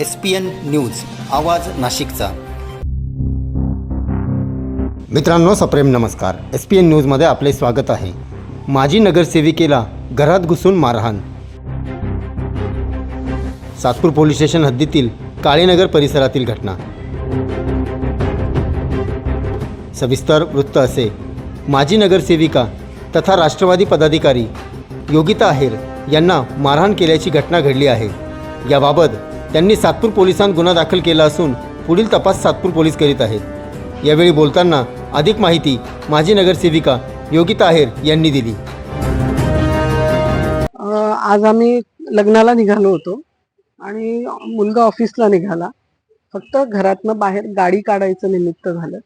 S P N news आवाज नाशिकचा. मित्रांनो सप्रेम नमस्कार. एस पी एन न्यूजमध्ये आपले स्वागत आहे. माजी नगरसेविकेला घरात घुसून मारहाण. सातपूर पोलीस स्टेशन हद्दीतील काळेनगर परिसरातील घटना. सविस्तर वृत्त असे. माजी नगरसेविका तथा राष्ट्रवादी पदाधिकारी योगिता आहेर यांना मारहाण केल्याची घटना घडली आहे. याबाबत त्यांनी सातपूर पोलिसांत गुन्हा दाखल केला असून पुढील तपास सातपूर पोलीस करीत आहेत. यावेळी बोलताना अधिक माहिती माजी नगरसेविका योगिता आहेर यांनी दिली. आज आम्ही लग्नाला निघालो होतो आणि मुलगा ऑफिसला निघाला. फक्त घरातनं बाहेर गाडी काढायचं निमित्त झालं.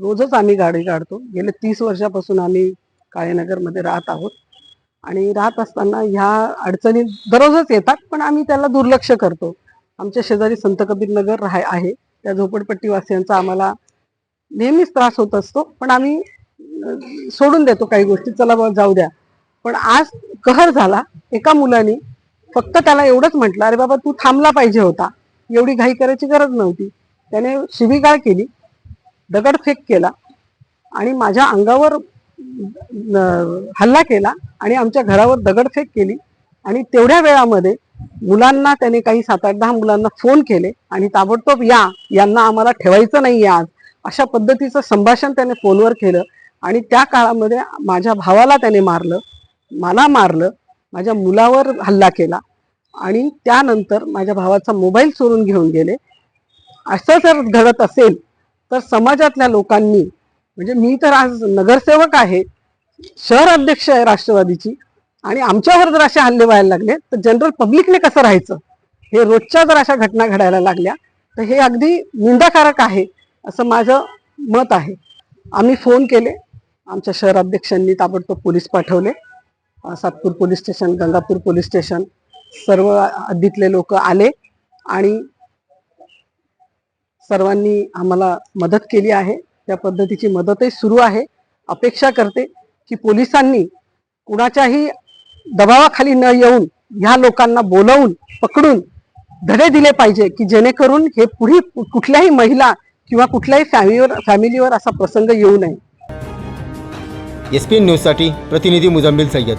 रोजच आम्ही गाडी काढतो. गेले तीस वर्षापासून आम्ही काळेनगरमध्ये राहत आहोत. आणि राहत असताना ह्या अडचणी दररोजच येतात पण आम्ही त्याला दुर्लक्ष करतो. आमच्या शेजारी संत कबीर नगर राह आहे. त्या झोपडपट्टीवासियांचा आम्हाला नेहमीच त्रास होत असतो. पण आम्ही सोडून देतो काही गोष्टी. चला बा जाऊ द्या. पण आज कहर झाला. एका मुलाने फक्त त्याला एवढंच म्हटलं अरे बाबा तू थांबला पाहिजे होता. एवढी घाई करायची गरज नव्हती. त्याने शिबिगाळ केली दगडफेक केला आणि माझ्या अंगावर हल्ला केला आणि आमच्या घरावर दगडफेक केली. आणि तेवढ्या वेळामध्ये मुलांना त्याने काही सात आठ दहा मुलांना फोन केले आणि ताबडतोब या यांना आम्हाला ठेवायचं नाही आज. अशा पद्धतीचं संभाषण त्याने फोनवर केलं आणि त्या काळामध्ये माझ्या भावाला त्याने मारलं मला मारलं माझ्या मुलावर हल्ला केला आणि त्यानंतर माझ्या भावाचा मोबाईल चोरून घेऊन गेले. असं जर घडत असेल तर समाजातल्या लोकांनी म्हणजे मी तर आज नगरसेवक आहे शहर अध्यक्ष आहे राष्ट्रवादीची आणि आमच्यावर जर असे हल्ले व्हायला लागले तर जनरल पब्लिकने कसं राहायचं? हे रोजच्या जर अशा घटना घडायला लागल्या तर हे अगदी निंदाकारक आहे असं माझं मत आहे. आम्ही फोन केले आमच्या शहर अध्यक्षांनी ताबडतोब पोलीस पाठवले. Satpur police station Gangapur police station सर्व हद्दीतले लोक आले आणि सर्वांनी आम्हाला मदत केली आहे त्या पद्धतीची मदतही सुरू आहे अपेक्षा करते की पोलिसांनी कुणाच्याही दबावाखाली न येऊन ह्या लोकांना बोलवून पकडून धडे दिले पाहिजे की जेणेकरून हे पुढे कुठल्याही महिला किंवा कुठल्याही फॅमिलीवर फॅमिलीवर असा प्रसंग येऊ नये. एस पी एन न्यूजसाठी प्रतिनिधी मुजम्मिल सय्यद.